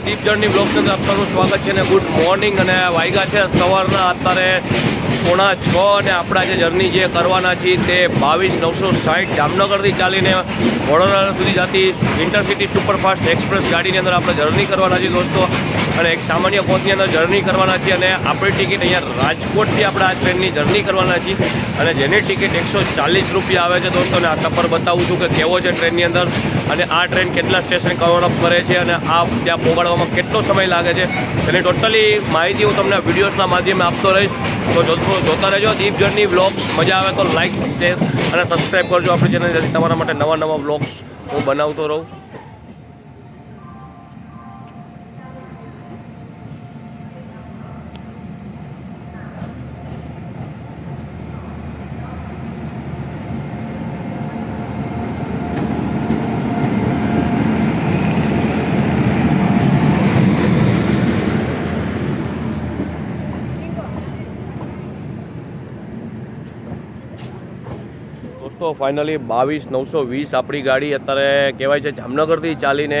દીપ journey blogs અંદર આપવાનું સ્વાગત છે અને ગુડ મોર્નિંગ અને વાયગા છે સવારના અત્યારે પોણા છ અને આપણા જે જર્ની જે કરવાના છીએ તે બાવીસ નવસો સાઠ જામનગરથી ચાલીને વડોદરા સુધી જતી ઇન્ટરસિટી સુપરફાસ્ટ એક્સપ્રેસ ગાડીની અંદર આપણે જર્ની કરવાના છીએ દોસ્તો. અને એક સામાન્ય કોચની અંદર જર્ની કરવાના છીએ અને આપણી ટિકિટ અહીંયા રાજકોટથી આપણે આ ટ્રેનની જર્ની કરવાના છીએ. અને જેની ટિકિટ એકસો ચાલીસ રૂપિયા આવે છે દોસ્તો, અને આ સફર બતાવું છું કે કેવો છે ટ્રેનની અંદર. અને આ ટ્રેન કેટલા સ્ટેશન કવર અપ કરે છે અને આ ત્યાં પહોંચાડવામાં કેટલો સમય લાગે છે તેની ટોટલી માહિતી હું તમને વિડીયોઝના માધ્યમે આપતો રહીશ. તો જોતો જોતા રહેજો દીપ જર્ની વ્લોગ્સ મજા આવે તો લાઇક શેર અને સબસ્ક્રાઈબ કરજો આપણી ચેનલ જેથી તમારા માટે નવા નવા વ્લોગ્સ હું બનાવતો રહું દોસ્તો ફાઇનલી બાવીસ નવસો વીસ આપણી ગાડી અત્યારે કહેવાય છે જામનગરથી ચાલીને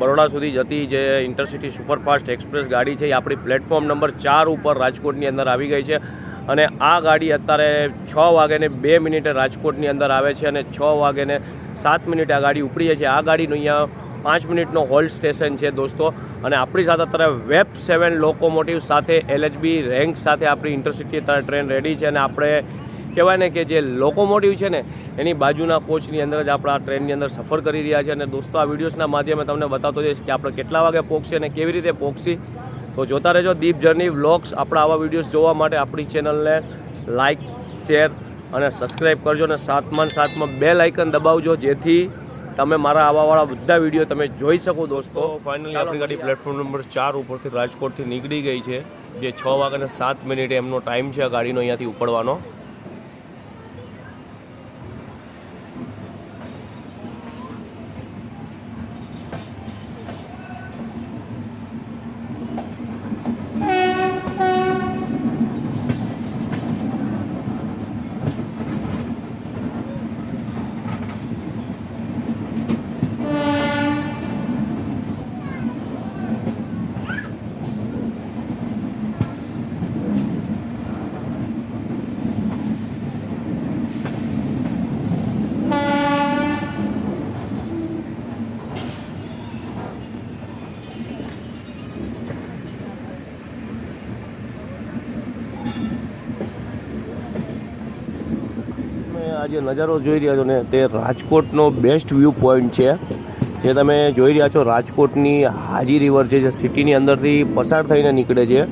બરોડા સુધી જતી જે ઇન્ટરસિટી સુપરફાસ્ટ એક્સપ્રેસ ગાડી છે એ આપણી પ્લેટફોર્મ નંબર ચાર ઉપર રાજકોટની અંદર આવી ગઈ છે અને આ ગાડી અત્યારે છ વાગ્યાને બે મિનિટે રાજકોટની અંદર આવે છે અને છ વાગ્યાને સાત મિનિટે આ ગાડી ઉપડી જાય છે. આ ગાડીનું અહીંયા પાંચ મિનિટનો હોલ્ડ સ્ટેશન છે દોસ્તો અને આપણી સાથે અત્યારે વેબ સેવન લોકોમોટિવ સાથે એલએચબી રેન્ક સાથે આપણી ઇન્ટરસિટી અત્યારે ટ્રેન રેડી છે અને આપણે કહેવાય ને કે જે લોકોમોટિવ છે ને એની બાજુના કોચની અંદર જ આપણે આ ટ્રેનની અંદર સફર કરી રહ્યા છે. અને દોસ્તો આ વિડીયોઝના માધ્યમે તમને બતાવતો જઈશ કે આપણે કેટલા વાગે પહોંચશે અને કેવી રીતે પહોંચી તો જોતા રહેજો દીપ જર્ની વ્લોગ્સ આપણા આવા વિડીયોઝ જોવા માટે આપણી ચેનલને લાઇક શેર અને સબસ્ક્રાઈબ કરજો અને સાતમાં સાતમાં બે લાઇકન દબાવજો જેથી તમે મારા આવાવાળા બધા વીડિયો તમે જોઈ શકો દોસ્તો. ફાઇનલી આપણી ગાડી પ્લેટફોર્મ નંબર ચાર ઉપરથી રાજકોટથી નીકળી ગઈ છે જે છ વાગ્યાને સાત મિનિટે એમનો ટાઈમ છે આ ગાડીનો અહીંયાથી ઉપડવાનો તમે આ જે નજારો જોઈ રહ્યા છો ને, તે રાજકોટનો બેસ્ટ વ્યૂ પોઈન્ટ છે. જે તમે જોઈ રહ્યા છો, રાજકોટની હાજી રિવર છે જે સિટીની અંદરથી પસાર થઈને નીકળે છે.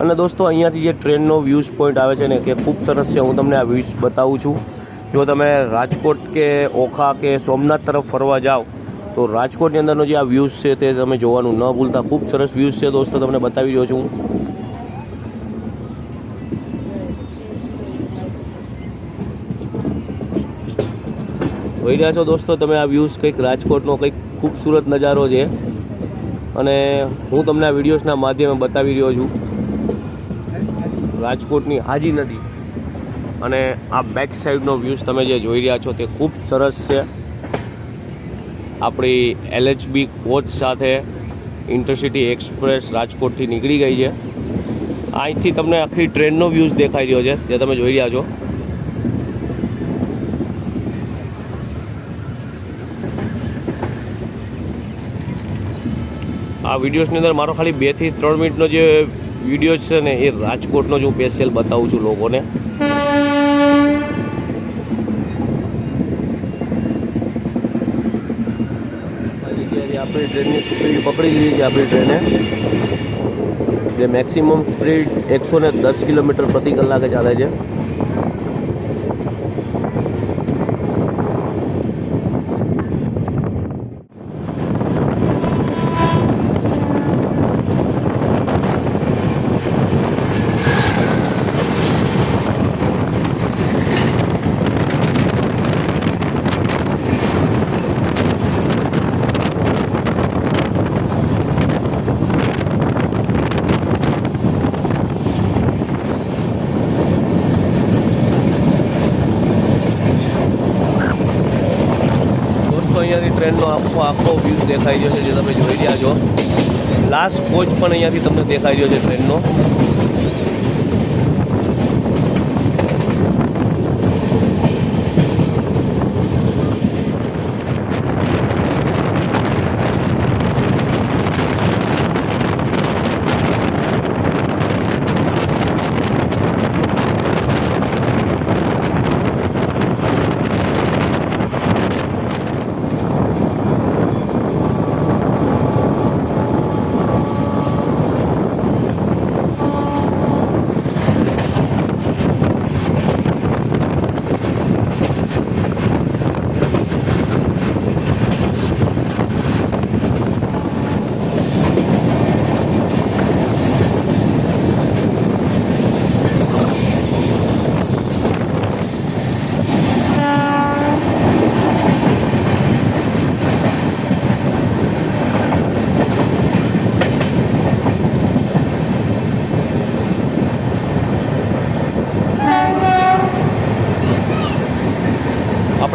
અને દોસ્તો, અહીંયાથી જે ટ્રેનનો વ્યૂઝ પોઈન્ટ આવે છે ને, કે ખૂબ સરસ છે. હું તમને આ વ્યૂઝ બતાવું છું. જો તમે રાજકોટ કે ઓખા કે સોમનાથ તરફ ફરવા જાઓ, તો રાજકોટની અંદરનો જે આ વ્યૂઝ છે, તે તમે જોવાનું ન ભૂલતા. ખૂબ સરસ વ્યૂઝ છે દોસ્તો, તમને બતાવી રહ્યો છું. જોઈ રહ્યા છો દોસ્તો, તમે આ વ્યૂઝ કંઈક રાજકોટનો કંઈક ખૂબસૂરત નજારો છે. અને હું તમને આ વિડીયોઝના માધ્યમે બતાવી રહ્યો છું. રાજકોટની હાજી નદી અને આ બેક સાઈડનો વ્યૂઝ તમે જે જોઈ રહ્યા છો તે ખૂબ સરસ છે. આપણી એલએચબી કોચ સાથે ઇન્ટરસિટી એક્સપ્રેસ રાજકોટથી નીકળી ગઈ છે. અહીંથી તમને આખી ટ્રેનનો વ્યૂઝ દેખાઈ રહ્યો છે, જે તમે જોઈ રહ્યા છો. આ વિડીયોઝની અંદર મારો ખાલી બેથી ત્રણ મિનિટનો જે વીડિયો છે ને એ રાજકોટનો જ હું સ્પેશિયલ બતાવું છું લોકોને. આપણી ટ્રેનની સ્પીડ પકડી લીધી છે આપણી ટ્રેને જે મેક્સિમમ સ્પીડ એકસો ને દસ કિલોમીટર પ્રતિ કલાકે ચાલે છે. ટ્રેનનો આખો આખો વ્યૂઝ દેખાઈ રહ્યો છે, જે તમે જોઈ રહ્યા છો. લાસ્ટ કોચ પણ અહીંયાથી તમને દેખાઈ રહ્યો છે ટ્રેનનો.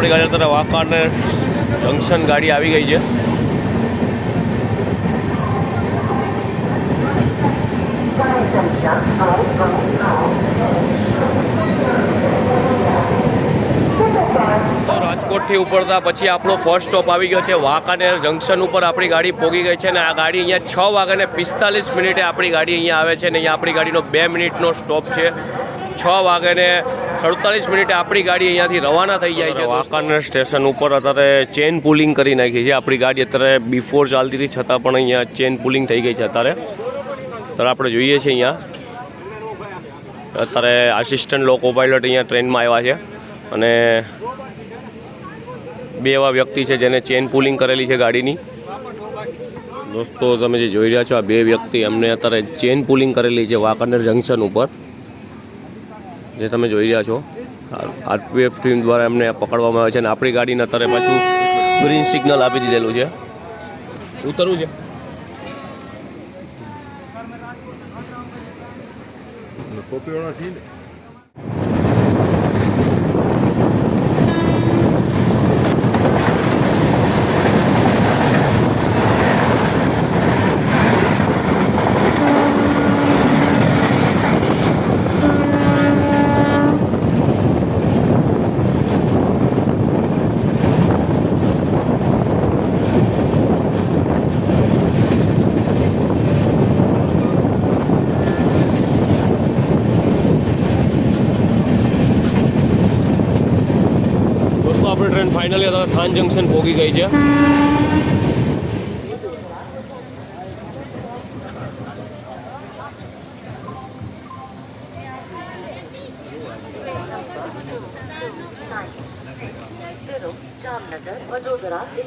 આપણી ગાડી અત્યારે વાંકાને જંકશન ગાડી આવી ગઈ છે. રાજકોટથી ઉપડતા પછી આપણો ફર્સ્ટ સ્ટોપ આવી ગયો છે. વાંકાનેર જંકશન ઉપર આપણી ગાડી પોગી ગઈ છે અને આ ગાડી અહીંયા છ વાગ્યાને પિસ્તાલીસ મિનિટે આપણી ગાડી અહીંયા આવે છે અને અહીંયા આપણી ગાડીનો બે મિનિટનો સ્ટોપ છે. છ વાગ્યાને સડતાલીસ મિનિટે આપણી ગાડી અહીંયાથી રવાના થઈ જાય છે વાંકાનેર સ્ટેશન ઉપર અત્યારે ચેન પુલિંગ કરી નાખી છે. આપણી ગાડી અત્યારે બિફોર ચાલતી હતી, છતાં પણ અહીંયા ચેન પુલિંગ થઈ ગઈ છે અત્યારે. અત્યારે આપણે જોઈએ છીએ અહીંયા. અત્યારે આસિસ્ટન્ટ લોકો પાયલટ અહીંયા ટ્રેનમાં આવ્યા છે. અને બે એવા વ્યક્તિ છે જેને ચેન પુલિંગ કરેલી છે ગાડીની. દોસ્તો, તમે જે જોઈ રહ્યા છો, આ બે વ્યક્તિ એમને અત્યારે ચેન પુલિંગ કરેલી છે વાંકાનેર જંકશન ઉપર. જે તમે જોઈ રહ્યા છો આરપીએફ ટીમ દ્વારા એમને પકડવામાં આવે છે અને આપણી ગાડીને અત્યારે પાછું ગ્રીન સિગ્નલ આપી દીધેલું છે. ઉતરવું છે. કોપીવાળા છીએ ને દોસ્તો આપણી ટ્રેન ફાઇનલી અત્યારે થાન જંકશન પહોંચી ગઈ છે.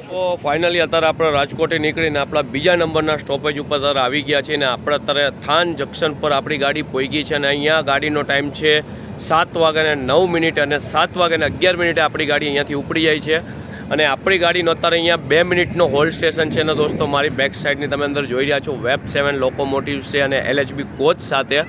તો ફાઇનલી અત્યારે આપણે રાજકોટથી નીકળીને આપણા બીજા નંબરના સ્ટોપેજ ઉપર અત્યારે આવી ગયા છે ને આપણે અત્યારે થાન જંકશન પર આપણી ગાડી પહોંચી છે અને અહીંયા ગાડીનો ટાઈમ છે સાત વાગ્યાને નવ મિનિટ અને સાત વાગ્યાને અગિયાર મિનિટે આપણી ગાડી અહીંયાથી ઉપડી જાય છે. અને આપણી ગાડીનો અત્યારે અહીંયા બે મિનિટનો હોલ્ડ સ્ટેશન છે ને દોસ્તો, મારી બેક સાઇડની તમે અંદર જોઈ રહ્યા છો. વેબ સેવન લોકોમોટિવ છે અને એલએચબી કોચ સાથે.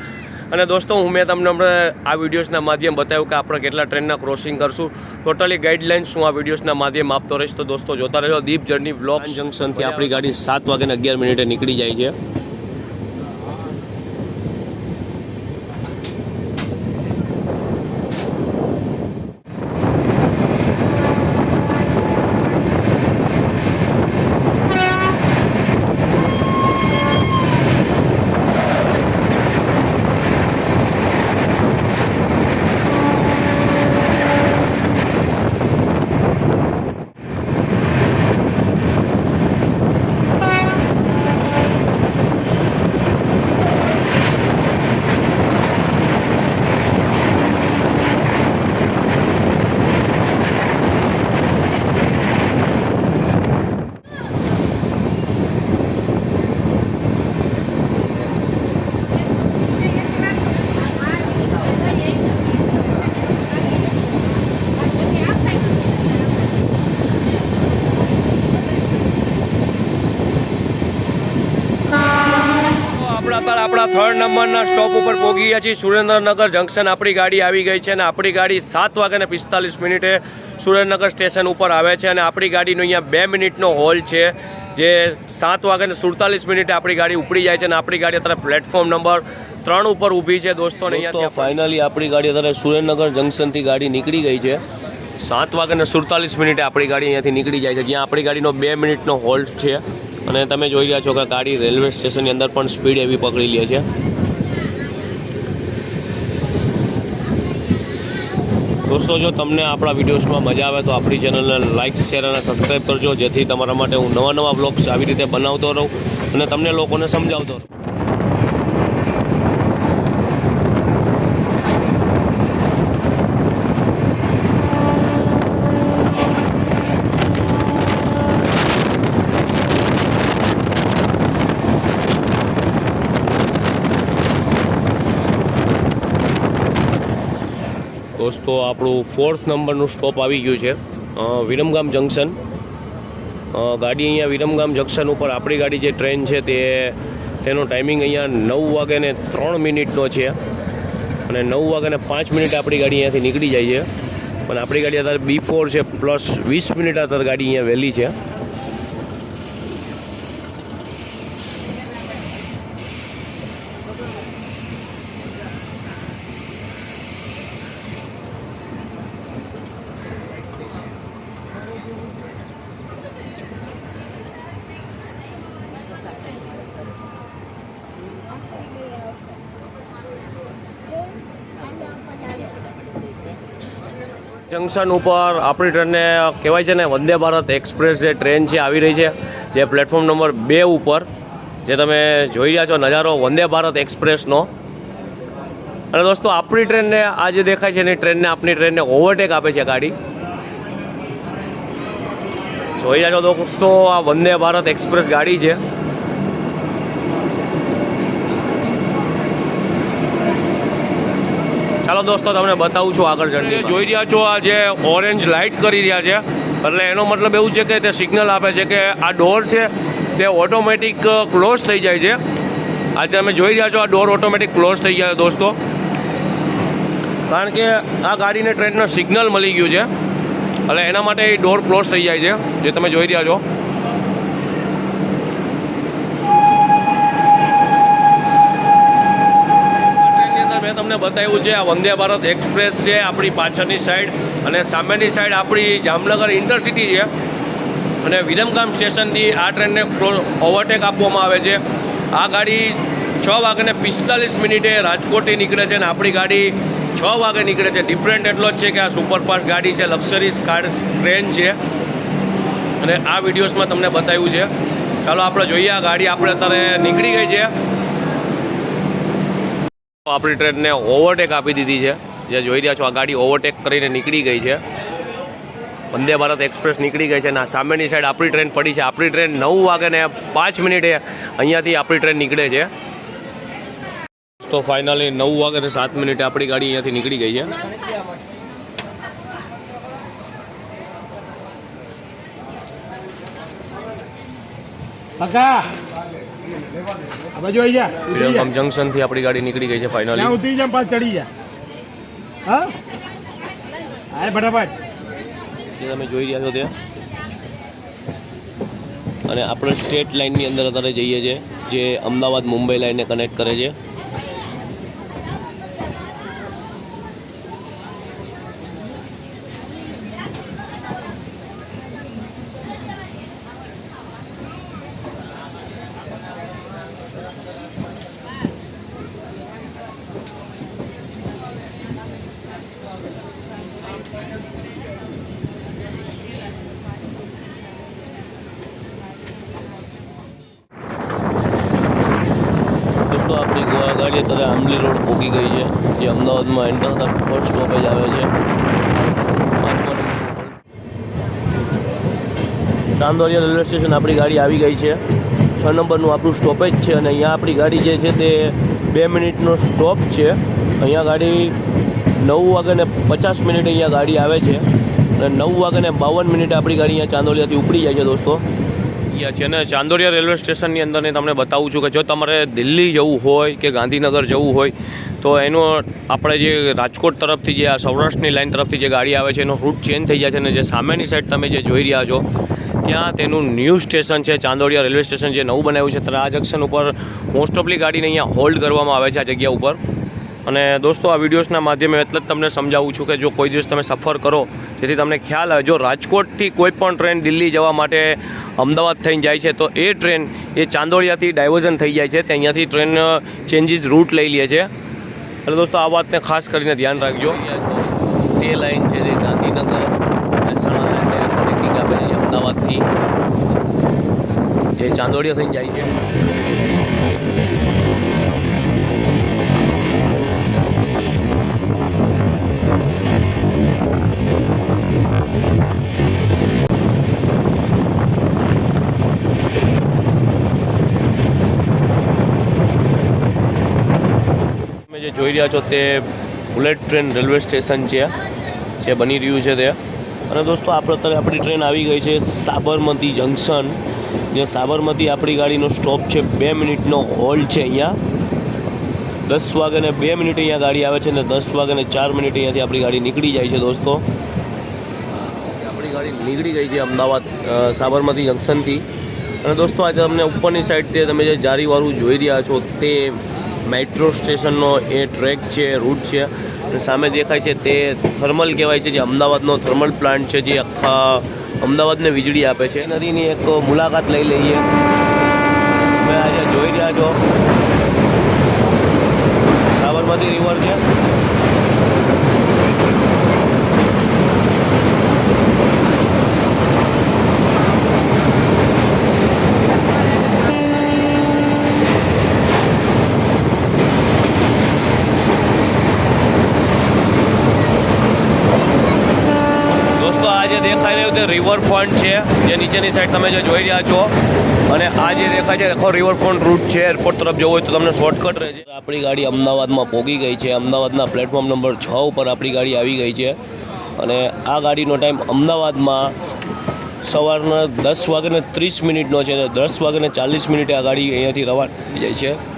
અને દોસ્તો, હું મેં તમને હમણાં આ વિડીયોઝના માધ્યમ બતાવ્યું કે આપણે કેટલા ટ્રેનના ક્રોસિંગ કરશું. ટોટલી ગાઈડલાઇન્સ હું આ વિડીયોઝના માધ્યમ આપતો રહીશ. તો દોસ્તો, જોતા રહેજો. દીપ જર્ની બ્લોક જંકશનથી આપણી ગાડી સાત વાગ્યાને અગિયાર મિનિટે નીકળી જાય છે. થર્ડ નંબરના સ્ટોપ ઉપર પહોંચી ગયા છીએ. સુરેન્દ્રનગર જંકશન આપણી ગાડી આવી ગઈ છે અને આપણી ગાડી સાત વાગ્યાને પિસ્તાલીસ મિનિટે સુરેન્દ્રનગર સ્ટેશન ઉપર આવે છે અને આપણી ગાડીનો અહીંયા બે મિનિટનો હોલ છે જે સાત વાગે ને સુડતાલીસ મિનિટે આપણી ગાડી ઉપડી જાય છે અને આપણી ગાડી અત્યારે પ્લેટફોર્મ નંબર ત્રણ ઉપર ઊભી છે. દોસ્તો અહીંયા ફાઇનલી આપણી ગાડી અત્યારે સુરેન્દ્રનગર જંકશનથી ગાડી નીકળી ગઈ છે. સાત વાગે ને સુડતાલીસ મિનિટે આપણી ગાડી અહીંયાથી નીકળી જાય છે. જ્યાં આપણી ગાડીનો બે મિનિટનો હોલ્ટ છે. અને તમે જોઈ રહ્યા છો કે ગાડી રેલવે સ્ટેશનની અંદર પણ સ્પીડ એવી પકડી લે છે. દોસ્તો, જો તમને આપણા વિડીયોઝમાં મજા આવે તો આપણી ચેનલને લાઇક, શેર અને સબસ્ક્રાઈબ કરજો, જેથી તમારા માટે હું નવા નવા બ્લોગ્સ આવી રીતે બનાવતો રહું અને તમને લોકોને સમજાવતો રહું. દોસ્તો આપણું ફોર્થ નંબરનું સ્ટોપ આવી ગયું છે. વિરમગામ જંકશન ગાડી અહીંયા વિરમગામ જંકશન ઉપર, આપણી ગાડી જે ટ્રેન છે તે, તેનો ટાઈમિંગ અહીંયા નવ વાગે ને ત્રણ મિનિટનો છે. અને નવ વાગે ને પાંચ મિનિટ આપણી ગાડી અહીંયાથી નીકળી જાય છે. પણ આપણી ગાડી અત્યારે બી ફોર છે પ્લસ વીસ મિનિટ અત્યારે ગાડી અહીંયા વહેલી છે. જંકશન ઉપર આપણી ટ્રેનને કહેવાય છે ને વંદે ભારત એક્સપ્રેસ જે ટ્રેન છે આવી રહી છે, જે પ્લેટફોર્મ નંબર બે ઉપર, જે તમે જોઈ રહ્યા છો નજારો વંદે ભારત એક્સપ્રેસનો. અને દોસ્તો, આપણી ટ્રેનને આ જે દેખાય છે એની ટ્રેનને આપણી ટ્રેનને ઓવરટેક આપે છે ગાડી. જોઈ રહ્યા છો દોસ્તો, આ વંદે ભારત એક્સપ્રેસ ગાડી છે. ચાલો દોસ્તો તમને બતાવું છું આગળ જર્ની જોઈ રહ્યા છો આ જે ઓરેન્જ લાઇટ કરી રહ્યા છે એટલે એનો મતલબ એવું છે કે તે સિગ્નલ આપે છે કે આ ડોર છે તે ઓટોમેટિક ક્લોઝ થઈ જાય છે. આજે તમે જોઈ રહ્યા છો આ ડોર ઓટોમેટિક ક્લોઝ થઈ ગયા દોસ્તો. કારણ કે આ ગાડીને ટ્રેનનો સિગ્નલ મળી ગયું છે એટલે એના માટે એ ડોર ક્લોઝ થઈ જાય છે જે તમે જોઈ રહ્યા છો ટ્રેનની અંદર મેં તમને બતાવ્યું છે, આ વંદે ભારત એક્સપ્રેસ છે, આપણી પાછળની સાઈડ અને સામેની સાઈડ આપણી જામનગર ઇન્ટરસિટી છે. અને વિરમગામ સ્ટેશનથી આ ટ્રેનને ઓવરટેક આપવામાં આવે છે. આ ગાડી છ વાગ્યાને પિસ્તાલીસ મિનિટે રાજકોટથી નીકળે છે અને આપણી ગાડી છ વાગે નીકળે છે. ડિફરન્ટ એટલો જ છે કે આ સુપરફાસ્ટ ગાડી છે લક્ઝરી કાર ટ્રેન છે. અને આ વિડીયોઝમાં તમને બતાવ્યું છે. ચાલો આપણે જોઈએ આ ગાડી, આપણે અત્યારે નીકળી ગઈ છે. આપણી ટ્રેનને ઓવરટેક આપી દીધી છે. જે જોઈ રહ્યા છો, આ ગાડી ઓવરટેક કરીને નીકળી ગઈ છે. વંદે ભારત એક્સપ્રેસ નીકળી ગઈ છે અને સામેની સાઈડ આપણી ટ્રેન પડી છે. આપણી ટ્રેન નવ વાગે ને પાંચ મિનિટે અહીંયાથી આપણી ટ્રેન નીકળે છે. તો ફાઇનલી નવ વાગે ને સાત મિનિટે આપણી ગાડી અહીંયાથી નીકળી ગઈ છે. બાજુ આવી જા. ઉતરી જંકશનથી આપણી ગાડી નીકળી ગઈ છે ત્યાં ફાઇનલી ઉતરી જા પાછ ચડી જા. હા? આય ફટાફટ. જે તમે જોઈ રહ્યા છો તે અને આપણે સ્ટેટ લાઇનની અંદર અત્યારે જઈએ છીએ જે અમદાવાદ મુંબઈ લાઇનને કનેક્ટ કરે છે દોસ્તો આપણી ગોવા ધીરે આંબલી રોડ પહોંચી ગઈ છે, જે અમદાવાદમાં એન્ટર થતા ફર્સ્ટ સ્ટોપેજ આવે છે. ચાંદોરિયા રેલવે સ્ટેશન આપણી ગાડી આવી ગઈ છે. છ નંબરનું આપણું સ્ટોપેજ છે અને અહીંયા આપણી ગાડી જે છે તે બે મિનિટનો સ્ટોપ છે. અહીંયા ગાડી નવ વાગે ને પચાસ મિનિટ અહીંયા ગાડી આવે છે. અને નવ વાગે ને બાવન મિનિટે આપણી ગાડી અહીંયા ચાંદોલિયાથી ઉપડી જાય છે દોસ્તો. ગયા છીએ અને ચાંદોરિયા રેલવે સ્ટેશનની અંદર તમને બતાવું છું કે જો તમારે દિલ્હી જવું હોય કે ગાંધીનગર જવું હોય, તો એનું આપણે જે રાજકોટ તરફથી જે આ સૌરાષ્ટ્રની લાઇન તરફથી જે ગાડી આવે છે, એનો રૂટ ચેન્જ થઈ જાય છે અને જે સામેની સાઈડ તમે જે જોઈ રહ્યા છો, ત્યાં તેનું ન્યૂ સ્ટેશન છે, ચાંદોડિયા રેલવે સ્ટેશન જે નવું બનાવ્યું છે. ત્યારે આ જંક્શન ઉપર મોસ્ટ ઓફલી ગાડીને અહીંયા હોલ્ડ કરવામાં આવે છે આ જગ્યા ઉપર. અને દોસ્તો, આ વિડીયોઝના માધ્યમે એટલે જ તમને સમજાવું છું કે જો કોઈ દિવસ તમે સફર કરો, જેથી તમને ખ્યાલ આવે. જો રાજકોટથી કોઈ પણ ટ્રેન દિલ્હી જવા માટે અમદાવાદ થઈને જાય છે, તો એ ટ્રેન એ ચાંદોડિયાથી ડાયવર્ઝન થઈ જાય છે. તે અહીંયાથી ટ્રેન ચેન્જીસ રૂટ લઈ લે છે. એટલે દોસ્તો, આ વાતને ખાસ કરીને ધ્યાન રાખજો. તે લાઈન છે જે ગાંધીનગર, મહેસાણા અમદાવાદથી જે ચાંદોડિયા થઈને જાય છે. જે જોઈ રહ્યા છો તે બુલેટ ટ્રેન રેલવે સ્ટેશન છે, જે બની રહ્યું છે તે અને દોસ્તો, આપણે અત્યારે આપણી ટ્રેન આવી ગઈ છે સાબરમતી જંકશન જે સાબરમતી આપણી ગાડીનો સ્ટોપ છે, બે મિનિટનો હોલ્ડ છે અહીંયા. દસ વાગે ને બે મિનિટ અહીંયા ગાડી આવે છે અને દસ વાગે ને ચાર મિનિટ અહીંયાથી આપણી ગાડી નીકળી જાય છે દોસ્તો. ગાડી નીકળી ગઈ છે અમદાવાદ સાબરમતી જંકશનથી. અને દોસ્તો, આજે તમને ઉપરની સાઈડથી તમે જે જારીવાળું જોઈ રહ્યા છો તે મેટ્રો સ્ટેશનનો એ ટ્રેક છે, રૂટ છે. અને સામે દેખાય છે તે થર્મલ કહેવાય છે, જે અમદાવાદનો થર્મલ પ્લાન્ટ છે, જે આખા અમદાવાદને વીજળી આપે છે. નદીની એક મુલાકાત લઈ લઈએ. તમે આજે જોઈ રહ્યા છો. સાબરમતી રિવર છે દોસ્તો દેખાઈ રહ્યું તે રિવરફ્રન્ટ છે, જે નીચેની સાઈડ તમે જે જોઈ રહ્યા છો. અને આ જે દેખાય છે, આખો રિવરફ્રન્ટ રૂટ છે એરપોર્ટ તરફ જવું હોય તો તમને શોર્ટકટ રહે છે. આપણી ગાડી અમદાવાદમાં પહોંચી ગઈ છે. અમદાવાદના પ્લેટફોર્મ નંબર છ ઉપર આપણી ગાડી આવી ગઈ છે. અને આ ગાડીનો ટાઈમ અમદાવાદમાં સવારના દસ વાગ્યાને ત્રીસ મિનિટનો છે. દસ વાગ્યાને ચાલીસ મિનિટે આ ગાડી અહીંયાથી રવાના થઈ જાય છે.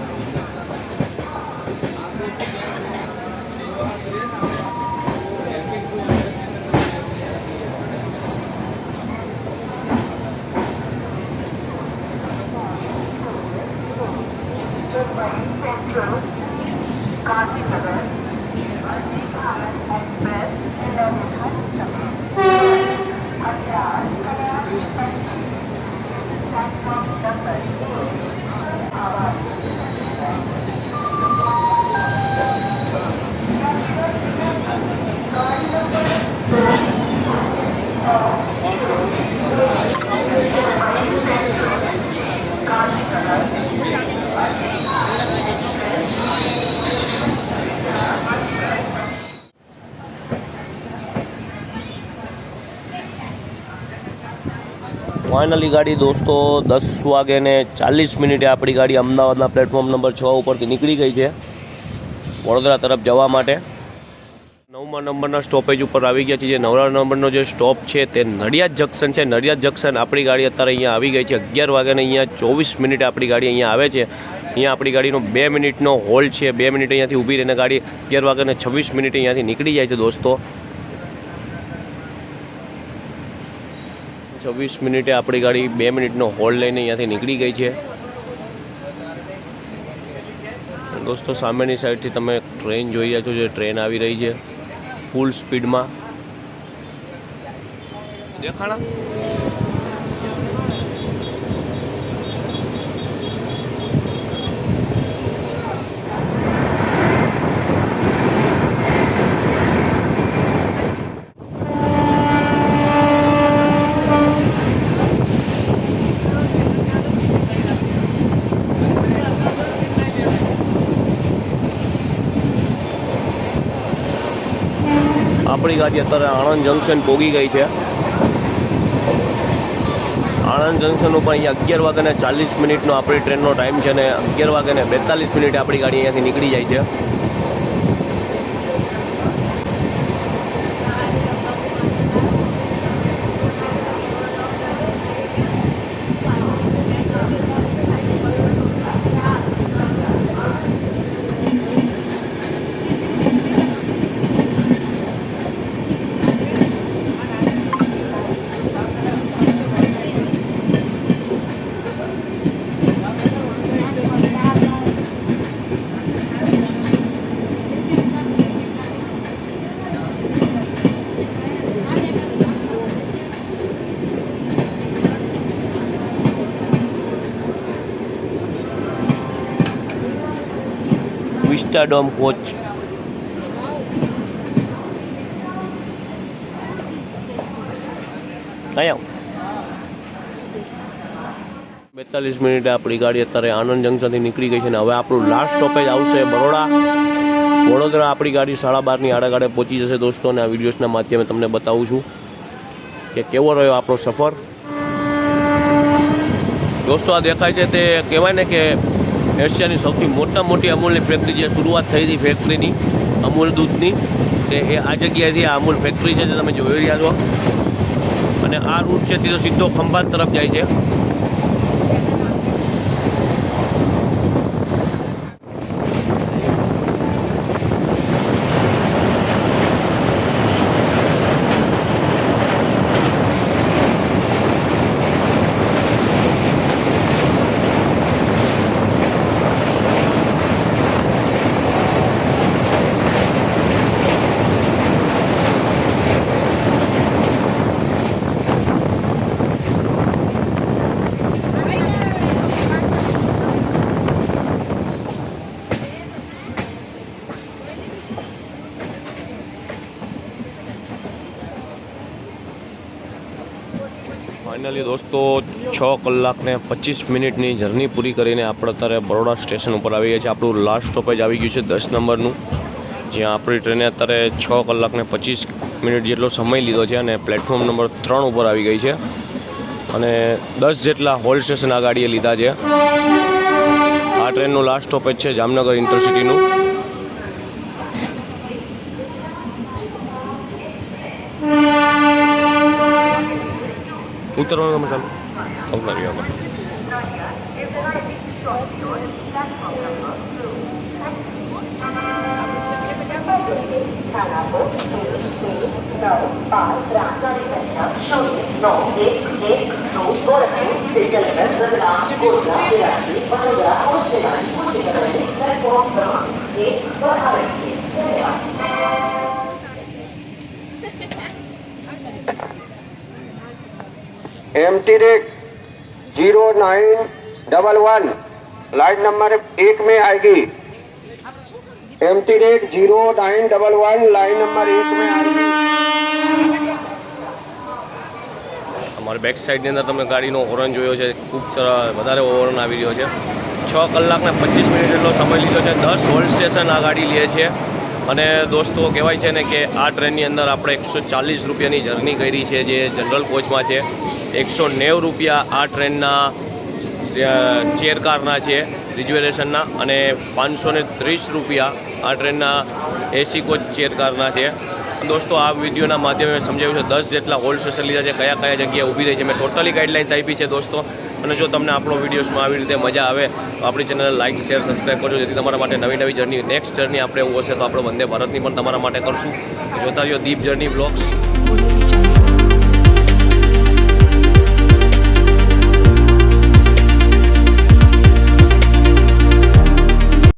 ફાઇનલી ગાડી દોસ્તો દસ વાગે ને ચાલીસ મિનિટે આપણી ગાડી અમદાવાદના પ્લેટફોર્મ નંબર છ ઉપરથી નીકળી ગઈ છે વડોદરા તરફ જવા માટે. નવમા નંબરના સ્ટોપેજ ઉપર આવી ગયા છે જે નવરા નંબરનો જે સ્ટોપ છે તે નડિયાદ જંકશન છે. નડિયાદ જંકશન આપણી ગાડી અત્યારે અહીંયા આવી ગઈ છે. અગિયાર વાગ્યાને અહીંયા ચોવીસ મિનિટે આપણી ગાડી અહીંયા આવે છે. અહીંયા આપણી ગાડીનો બે મિનિટનો હોલ્ડ છે. બે મિનિટ અહીંયાથી ઊભી રહીને ગાડી અગિયાર વાગ્યાને છવ્વીસ મિનિટે અહીંયાથી નીકળી જાય છે દોસ્તો. છવ્વીસ મિનિટે આપણી ગાડી બે મિનિટનો હોલ્ડ લઈને અહીંયાથી નીકળી ગઈ છે. દોસ્તો, સામેની સાઈડથી તમે ટ્રેન જોઈ રહ્યા છો જે ટ્રેન આવી રહી છે. ફૂલ સ્પીડમાં દેખાણા? આપણી ગાડી અત્યારે આણંદ જંકશન પોગી ગઈ છે. આણંદ જંકશન ઉપર અહીંયા અગિયાર વાગ્યાને ચાલીસ મિનિટનો આપણી ટ્રેનનો ટાઈમ છે અને અગિયાર વાગ્યાને બેતાલીસ મિનિટે આપણી ગાડી અહીંયાથી નીકળી જાય છે. વિસ્ટાડોમ કોચ અહીંયા બેતાલીસ મિનિટે આપણી ગાડી અત્યારે આનંદ જંકશનથી નીકળી ગઈ છે અને હવે આપણું લાસ્ટ સ્ટોપેજ આવશે બરોડા. વડોદરા આપણી ગાડી સાડા બારની આડાગાડે પહોંચી જશે દોસ્તો અને આ વિડીયોઝના માધ્યમે તમને બતાવું છું કે કેવો રહ્યો આપણો સફર. દોસ્તો, આ દેખાય છે તે કહેવાય ને કે એશિયાની સૌથી મોટા મોટી અમૂલની ફેક્ટરી જે શરૂઆત થઈ હતી ફેક્ટરીની અમૂલ દૂધની, તે એ આ જગ્યાએથી આ અમૂલ ફેક્ટરી છે જે તમે જોઈ રહ્યા છો. અને આ રૂટ છે તે સીધો ખંભાત તરફ જાય છે. ફાઇનલી દોસ્તો, છ કલાક ને પચીસ મિનિટની જર્ની પૂરી કરીને આપણે અત્યારે બરોડા સ્ટેશન ઉપર આવી ગયા છે આપણું લાસ્ટ સ્ટોપેજ આવી ગયું છે દસ નંબરનું. જ્યાં આપણી ટ્રેને અત્યારે છ કલાક ને પચીસ મિનિટ જેટલો સમય લીધો છે અને પ્લેટફોર્મ નંબર ત્રણ ઉપર આવી ગઈ છે. અને દસ જેટલા હોલ સ્ટેશન આ ગાડીએ લીધા છે. આ ટ્રેનનું લાસ્ટ સ્ટોપેજ છે જામનગર ઇન્ટરસિટીનું ઉતરવાનું તમે ચાલુ ઉતારી આગળ ચાલકો નવ પાંચ રાજાની સંખ્યા શૂન્ય M T rake zero nine double one line number एक में आएगी M T rake zero nine double one line number एक में आएगी અમારી બેક સાઈડની અંદર તમે ગાડીનો હોર્ન જોયો છે ખૂબ સરસ વધારે હોર્ન આવી રહ્યો છે છ કલાકને પચીસ મિનિટ જેટલો સમય લીધો છે દસ હોલ્ડ સ્ટેશન આ ગાડી લે છે અને દોસ્તો, કહેવાય છે ને કે આ ટ્રેનની અંદર આપણે એકસો ચાલીસ રૂપિયાની જર્ની કરી છે, જે જનરલ કોચમાં છે. એકસો નેવ રૂપિયા આ ટ્રેનના ચેર કારના છે રિઝર્વેશનના અને પાંચસો ને ત્રીસ રૂપિયા આ ટ્રેનના એસી કોચ ચેર કારના છે. દોસ્તો, આ વિડીયોના માધ્યમે સમજાવ્યું છે, દસ જેટલા હોલ્ડ સ્ટેશન લીધા છે, કયા કયા જગ્યાએ ઊભી રહી છે. મેં ટોટલી ગાઈડલાઇન્સ આપી છે, દોસ્તો. અને જો તમને આપણો વિડીયોઝમાં આવી રીતે મજા આવે, તો આપણી ચેનલ લાઇક શેર, સબસ્ક્રાઈબ કરજો. જેથી તમારા માટે નવી નવી જર્ની નેક્સ્ટ જર્ની આપણે એવું હશે તો આપણે વંદે ભારતની પણ તમારા માટે કરશું. જોતા રહ્યો દીપ જર્ની બ્લોગ્સ.